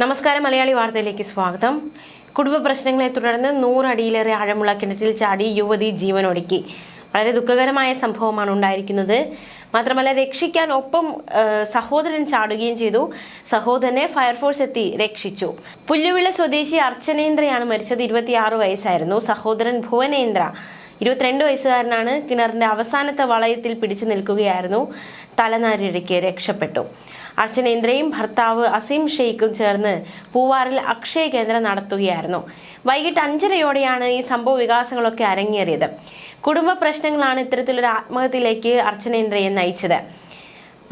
നമസ്കാരം മലയാളി വാർത്തയിലേക്ക് സ്വാഗതം. കുടുംബ പ്രശ്നങ്ങളെ തുടർന്ന് നൂറടിയിലേറെ ആഴമുള്ള കിണറ്റിൽ ചാടി യുവതി ജീവനൊടുക്കി. വളരെ ദുഃഖകരമായ സംഭവമാണ് ഉണ്ടായിരിക്കുന്നത്. മാത്രമല്ല രക്ഷിക്കാൻ ഒപ്പം സഹോദരൻ ചാടുകയും ചെയ്തു. സഹോദരനെ ഫയർഫോഴ്സ് എത്തി രക്ഷിച്ചു. പുല്ലുവിള സ്വദേശി അർച്ചനേന്ദ്രയാണ് മരിച്ചത്. ഇരുപത്തിയാറ് വയസ്സായിരുന്നു. സഹോദരൻ ഭുവനേന്ദ്ര ഇരുപത്തിരണ്ട് വയസ്സുകാരനാണ്. കിണറിന്റെ അവസാനത്തെ വളയത്തിൽ പിടിച്ചു നിൽക്കുകയായിരുന്നു. തലനാരിഴയ്ക്ക് രക്ഷപ്പെട്ടു. അർച്ചനേന്ദ്രയും ഭർത്താവ് അസീം ഷെയ്ഖും ചേർന്ന് പൂവാറിൽ അക്ഷയ കേന്ദ്രം നടത്തുകയായിരുന്നു. വൈകിട്ട് അഞ്ചരയോടെയാണ് ഈ സംഭവ വികാസങ്ങളൊക്കെ അരങ്ങേറിയത്. കുടുംബ പ്രശ്നങ്ങളാണ് ഇത്തരത്തിലൊരു ആത്മഹത്യയിലേക്ക് അർച്ചനേന്ദ്രയെ നയിച്ചത്.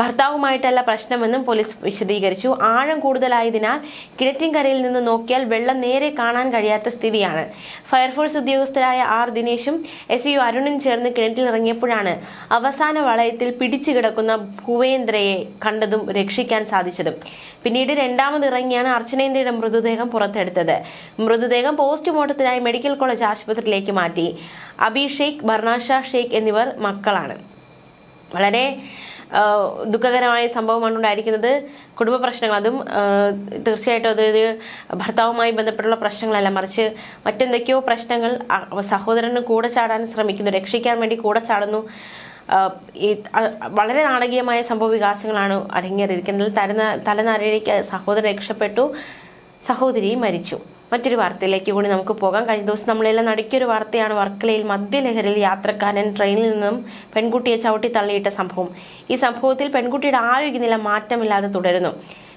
ഭർത്താവുമായിട്ടല്ല പ്രശ്നമെന്നും പോലീസ് വിശദീകരിച്ചു. ആഴം കൂടുതലായതിനാൽ കിഴറ്റിൻകരയിൽ നിന്ന് നോക്കിയാൽ വെള്ളം നേരെ കാണാൻ കഴിയാത്ത സ്ഥിതിയാണ്. ഫയർഫോഴ്സ് ഉദ്യോഗസ്ഥരായ ആർ ദിനേശും എസ് യു അരുണും ചേർന്ന് കിണറ്റിലിറങ്ങിയപ്പോഴാണ് അവസാന വളയത്തിൽ പിടിച്ചു കിടക്കുന്ന ഭുവേന്ദ്രയെ കണ്ടതും രക്ഷിക്കാൻ സാധിച്ചതും. പിന്നീട് രണ്ടാമത് ഇറങ്ങിയാണ് അർച്ചനേന്ദ്രയുടെ മൃതദേഹം പുറത്തെടുത്തത്. മൃതദേഹം പോസ്റ്റ്മോർട്ടത്തിനായി മെഡിക്കൽ കോളേജ് ആശുപത്രിയിലേക്ക് മാറ്റി. ഷെയ്ഖ് ബർണാഷ ഷെയ്ഖ് എന്നിവർ മക്കളാണ്. വളരെ ദുഃഖകരമായ സംഭവമാണ് ഉണ്ടായിരിക്കുന്നത് കുടുംബ പ്രശ്നങ്ങൾ അതും തീർച്ചയായിട്ടും അതായത് ഭർത്താവുമായി ബന്ധപ്പെട്ടുള്ള പ്രശ്നങ്ങളല്ല. മറിച്ച് മറ്റെന്തൊക്കെയോ പ്രശ്നങ്ങൾ സഹോദരന് കൂടെ ചാടാൻ ശ്രമിക്കുന്നു രക്ഷിക്കാൻ വേണ്ടി കൂടെ ചാടുന്നു. ഈ വളരെ നാടകീയമായ സംഭവ വികാസങ്ങളാണ് അരങ്ങേറിയിരിക്കുന്നത്. തലനാ തലനാരിഴയ്ക്ക് സഹോദരൻ രക്ഷപ്പെട്ടു സഹോദരി മരിച്ചു. മറ്റൊരു വാർത്തയിലേക്ക് കൂടി നമുക്ക് പോകാം. കഴിഞ്ഞ ദിവസം നമ്മളെല്ലാം നടുക്കിയൊരു വാർത്തയാണ്. വർക്കലയിൽ മദ്യലഹരിയിൽ യാത്രക്കാരൻ ട്രെയിനിൽ നിന്നും പെൺകുട്ടിയെ ചവിട്ടി തള്ളിയിട്ട സംഭവം. ഈ സംഭവത്തിൽ പെൺകുട്ടിയുടെ ആരോഗ്യനില മാറ്റമില്ലാതെ തുടരുന്നു.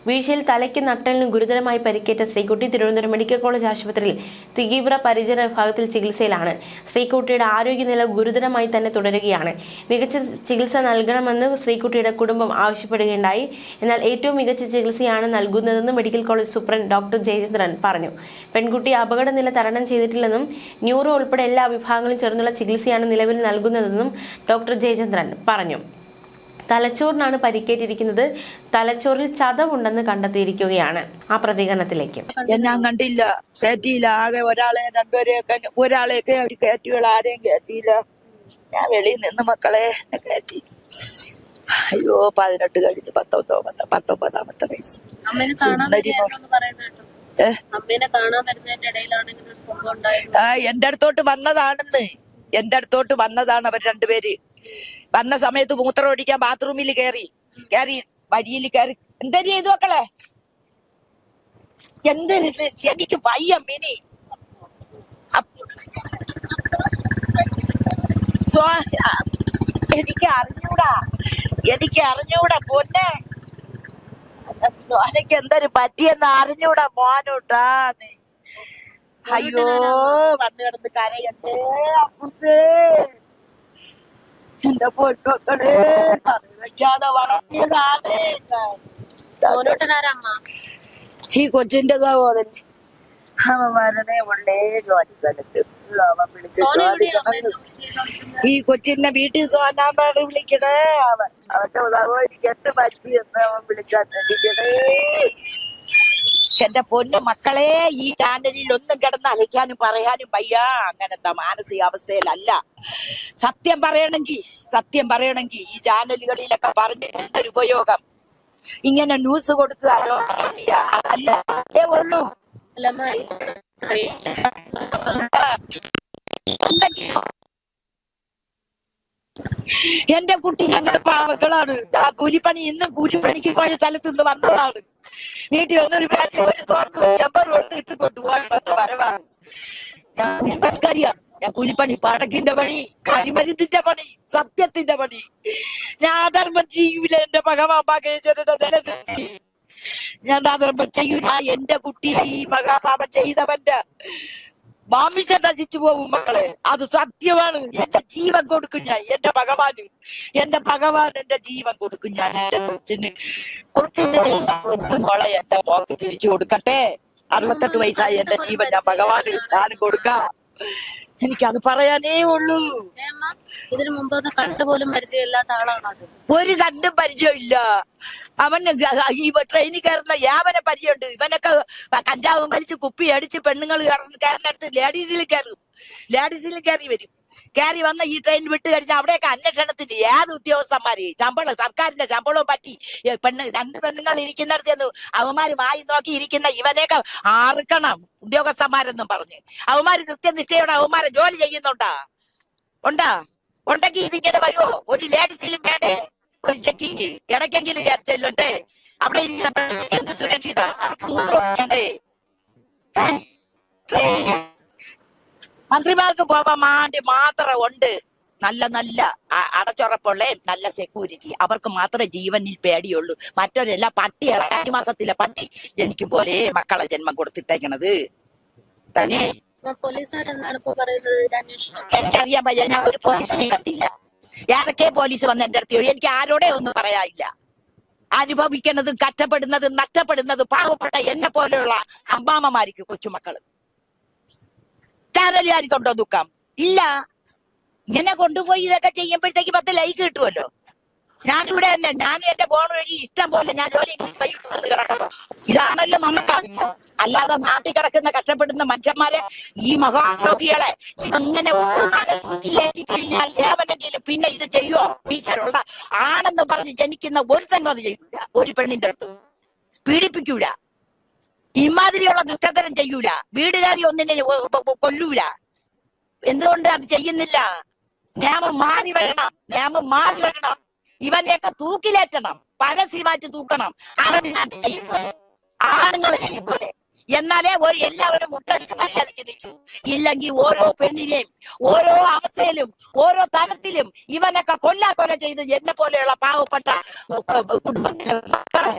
വീഴ്ചയിൽ തലയ്ക്ക് നട്ടലിന് ഗുരുതരമായി പരിക്കേറ്റ ശ്രീകുട്ടി തിരുവനന്തപുരം മെഡിക്കൽ കോളേജ് ആശുപത്രിയിൽ തീവ്ര പരിചരണ വിഭാഗത്തിൽ ചികിത്സയിലാണ്. ശ്രീകുട്ടിയുടെ ആരോഗ്യനില ഗുരുതരമായി തന്നെ തുടരുകയാണ്. മികച്ച ചികിത്സ നൽകണമെന്ന് ശ്രീകുട്ടിയുടെ കുടുംബം ആവശ്യപ്പെടുകയുണ്ടായി. എന്നാൽ ഏറ്റവും മികച്ച ചികിത്സയാണ് നൽകുന്നതെന്ന് medical college superintendent doctor Jayachandran പറഞ്ഞു. പെൺകുട്ടി അപകടനില തരണം ചെയ്തിട്ടില്ലെന്നും ന്യൂറോ ഉൾപ്പെടെ എല്ലാ വിഭാഗങ്ങളും ചേർന്നുള്ള ചികിത്സയാണ് നിലവിൽ നൽകുന്നതെന്നും ഡോക്ടർ ജയചന്ദ്രൻ പറഞ്ഞു. തലച്ചോറിനാണ് പരിക്കേറ്റിരിക്കുന്നത്. തലച്ചോറിൽ ചതവുണ്ടെന്ന് കണ്ടെത്തിയിരിക്കുകയാണ് ആ പ്രതികരണത്തിലേക്ക്. ഞാൻ കണ്ടില്ല. കയറ്റിയില്ല ആകെ ഒരാളെ രണ്ടുപേരെയൊക്കെ ഒരാളെയൊക്കെ അവർ കയറ്റിയുള്ള ആരെയും കയറ്റിയില്ല ഞാൻ വെളിയിൽ നിന്ന് മക്കളെ കയറ്റി അയ്യോ പതിനെട്ട് കഴിഞ്ഞ് പത്തൊമ്പത് പത്തൊമ്പതാമത്തെ വയസ്സ്. സുന്ദരി മോൾ. വരുന്നതെന്ന് പറയുന്നത് അമ്മേനെ കാണാൻ വരുന്നതിന്റെ ഇടയിലാണ് ഇങ്ങനെ ഒരു സംഭവം ഉണ്ടായത്. ആ എന്റെ അടുത്തോട്ട് വന്നതാണെന്ന്. എന്റെ അടുത്തോട്ട് വന്നതാണ് അവർ രണ്ടുപേര്. വന്ന സമയത്ത് മൂത്രം ഓടിക്കാൻ ബാത്റൂമിൽ കയറി കയറി വഴിയിൽ കയറി എന്തൊരു ചെയ്തു മക്കളെ? എന്തൊരു? എനിക്ക് വയ്യ മിനി. എനിക്ക് അറിഞ്ഞൂടാ. എനിക്ക് അറിഞ്ഞൂടാ പൊന്നെ. എനിക്ക് എന്തൊരു പറ്റിയെന്ന് അറിഞ്ഞൂടാ മോനോട്ടാ അയ്യോ വന്നു കിടന്ന് കരയട്ടെ അപ്പൂസേ. എന്റെ പൊന്നൊക്കെ വളർത്തിയതാണ് അമ്മ ഈ കൊച്ചിന്റെ സഹോദരൻ. അവന്മാരുടെ ഉള്ളേ ജോലി സ്ഥലത്ത് അവൻ വിളിച്ച് സോന ജോലി എവിടെയാ അമ്മയെ കിടന്ന് ജോലി ചെയ്തോണ്ടിരുന്നത്? ഈ കൊച്ചിന്റെ വീട്ടിൽ സോനാന്നാണ് വിളിക്കണേ അവൻ. അവന്റെ സഹോദരിക്ക് എന്ത് പറ്റിയെന്ന് അവൻ വിളിച്ചാണ്ടിരിക്കണേ എന്റെ പൊന്നു മക്കളെ ഈ ചാനലിൽ ഒന്നും കിടന്ന് അലയ്ക്കാനും പറയാനും വയ്യ. അങ്ങനത്തെ മാനസികാവസ്ഥയിലല്ല. സത്യം പറയണമെങ്കിൽ സത്യം പറയണമെങ്കിൽ ഈ ചാനലുകളിലൊക്കെ പറഞ്ഞ ഒരു ഉപയോഗം? ഇങ്ങനെ ന്യൂസ് കൊടുക്കുക അതല്ല അതേ ഉള്ളൂ. എന്റെ കുട്ടി ഞങ്ങളുടെ പാവങ്ങളാണ്. ആ കൂലിപ്പണി ഇന്നും കൂലിപ്പണിക്ക് പോയ സ്ഥലത്ത് നിന്ന് വന്നതാണ്. വീട്ടിൽ വന്നൊരു ഒരു ഇട്ട് കൊണ്ടുപോയി വന്ന വരവാണ്. ഞാൻ കൂലിപ്പണിക്കാരിയാണ്. ഞാൻ കൂലിപ്പണി പടക്കിന്റെ പണി കരിമരുന്നിന്റെ പണി സത്യത്തിന്റെ പണി. ഞാൻ അധർമ്മം ചെയ്യൂല എന്റെ ഭഗവാൻ മകേശ്വരന്റെ നിലനിർത്തി. ഞാൻ അധർമ്മം ചെയ്യൂല. എന്റെ കുട്ടിയെ ഈ മഹാപാപം ചെയ്തവന്റെ മാംസം നശിച്ചു പോകും മക്കളെ. അത് സത്യമാണ്. എന്റെ ജീവൻ കൊടുക്കും ഞാൻ. എന്റെ ഭഗവാന് എന്റെ ഭഗവാൻ എന്റെ ജീവൻ കൊടുക്കും ഞാൻ. എന്റെ കൊച്ചിന് മോളെ എന്റെ മോക്ക് തിരിച്ചു കൊടുക്കട്ടെ. അറുപത്തെട്ട് വയസ്സായി എന്റെ ജീവൻ ഞാൻ ഭഗവാന് ഞാനും കൊടുക്കാം. എനിക്കത് പറയാനേ ഉള്ളൂ. ഇതിനു മുമ്പ് ഒന്ന് കണ്ടുപോലും പരിചയമില്ലാത്ത ആളാണ് അത്. ഒരു കണ്ടും പരിചയമില്ല. അവന് ഗ- ഈ ട്രെയിനിൽ കയറുന്ന യാവനെ പരിചയമുണ്ട്. ഇവനൊക്കെ കഞ്ചാവും വലിച്ച് കുപ്പി അടിച്ച് പെണ്ണുങ്ങൾ കയറുന്നിടത്ത് ലേഡീസിൽ കയറും. ലേഡീസിൽ കയറി വരും. കയറി വന്ന ഈ ട്രെയിൻ വിട്ട് കഴിഞ്ഞാൽ അവിടെയൊക്കെ അന്വേഷണത്തിന്റെ ഏത് ഉദ്യോഗസ്ഥന്മാര്? ശമ്പളം സർക്കാരിന്റെ ശമ്പളവും പറ്റി. പെണ്ണ് രണ്ട് പെണ്ണുങ്ങൾ ഇരിക്കുന്നിടത്ത് അവന്മാര് വായി നോക്കി ഇരിക്കുന്ന ഇവനെയൊക്കെ ആർക്കണം ഉദ്യോഗസ്ഥന്മാരെന്നും പറഞ്ഞ്. അവന്മാര് കൃത്യനിഷ്ഠയോടെ അവന്മാരെ ജോലി ചെയ്യുന്നുണ്ടാ? ഉണ്ടാ? ഉണ്ടെങ്കിൽ ഇതിങ്ങനെ വരുമോ ഒരു ലേഡീസിലും വേണ്ടേ? ഒരു ചെക്കിങ്. ഇടയ്ക്കെങ്കിലും ചെല്ലണ്ടേ അവിടെ ഇരിക്കുന്ന എന്ത് സുരക്ഷിത? അവർക്ക് മൂത്രം വേണ്ടേ ഏ? മന്ത്രിമാർക്ക് പോവാൻ വേണ്ടി മാത്രം ഉണ്ട്. നല്ല നല്ല അടച്ചുറപ്പുള്ള നല്ല സെക്യൂരിറ്റി അവർക്ക് മാത്രമേ ജീവനിൽ പേടിയുള്ളൂ. മറ്റൊരെല്ലാം പട്ടികളെ ഈ മാസത്തിലെ പട്ടി. ജനിക്കും പോലെ മക്കളെ ജന്മം കൊടുത്തിട്ടേക്കണത്. തന്നെ? എനിക്കറിയാൻ പയ്യ ഞാൻ ഒരു പോലീസിനെ കണ്ടില്ല. ഏതൊക്കെ പോലീസ് വന്ന് എന്റെ അടുത്ത്. എനിക്ക് ആരോടെ ഒന്നും പറയാനില്ല. അനുഭവിക്കുന്നത് കറ്റപ്പെടുന്നത് നഷ്ടപ്പെടുന്നത് പാവപ്പെട്ട എന്നെ പോലെയുള്ള അമ്മാമ്മമാർക്ക് കൊച്ചുമക്കൾ. ചാനലുകാർക്കുണ്ടോ ദുഃഖം? ഇല്ല. ഇങ്ങനെ കൊണ്ടുപോയി ഇതൊക്കെ ചെയ്യുമ്പോഴത്തേക്ക് പത്ത് ലൈക്ക് കിട്ടുമല്ലോ ഞാനിവിടെ തന്നെ ഞാനും എന്റെ ഫോൺ വഴി ഇഷ്ടം പോലെ ഞാൻ ജോലി ഇതാണല്ലോ ആവശ്യം. അല്ലാതെ നാട്ടിൽ കിടക്കുന്ന കഷ്ടപ്പെടുന്ന മനുഷ്യന്മാരെ ഈ മഹാരോഗികളെ അങ്ങനെ കഴിഞ്ഞാൽ ഏവനെങ്കിലും പിന്നെ ഇത് ചെയ്യുമോ ടീച്ചറുള്ള ആണെന്ന് പറഞ്ഞ് ജനിക്കുന്ന ഒരു തന്നെ അത് ചെയ്യൂല. ഒരു പെണ്ണിന്റെ അടുത്ത് പീഡിപ്പിക്കൂല. ഇമാതിരിയുള്ള ദുഷ്ടതരം ചെയ്യൂല. വീടുകാരി ഒന്നിനെ കൊല്ലൂല. എന്തുകൊണ്ട് അത് ചെയ്യുന്നില്ല? നിയമം മാറി വരണം. നിയമം മാറി വരണം. ഇവനെയൊക്കെ തൂക്കിലേറ്റണം. പരസ്യ മാറ്റി തൂക്കണം. പോലെ ആണുങ്ങൾ പോലെ എന്നാലേ ഒരു എല്ലാവരും മുട്ടടിച്ച് മര്യാദയ്ക്ക് നിൽക്കൂ. ഇല്ലെങ്കിൽ ഓരോ പെണ്ണിനെയും ഓരോ അവസ്ഥയിലും ഓരോ തരത്തിലും ഇവനൊക്കെ കൊല്ലാ കൊല ചെയ്ത് എന്നെ പോലെയുള്ള പാവപ്പെട്ട കുടുംബത്തിലെ മക്കളെ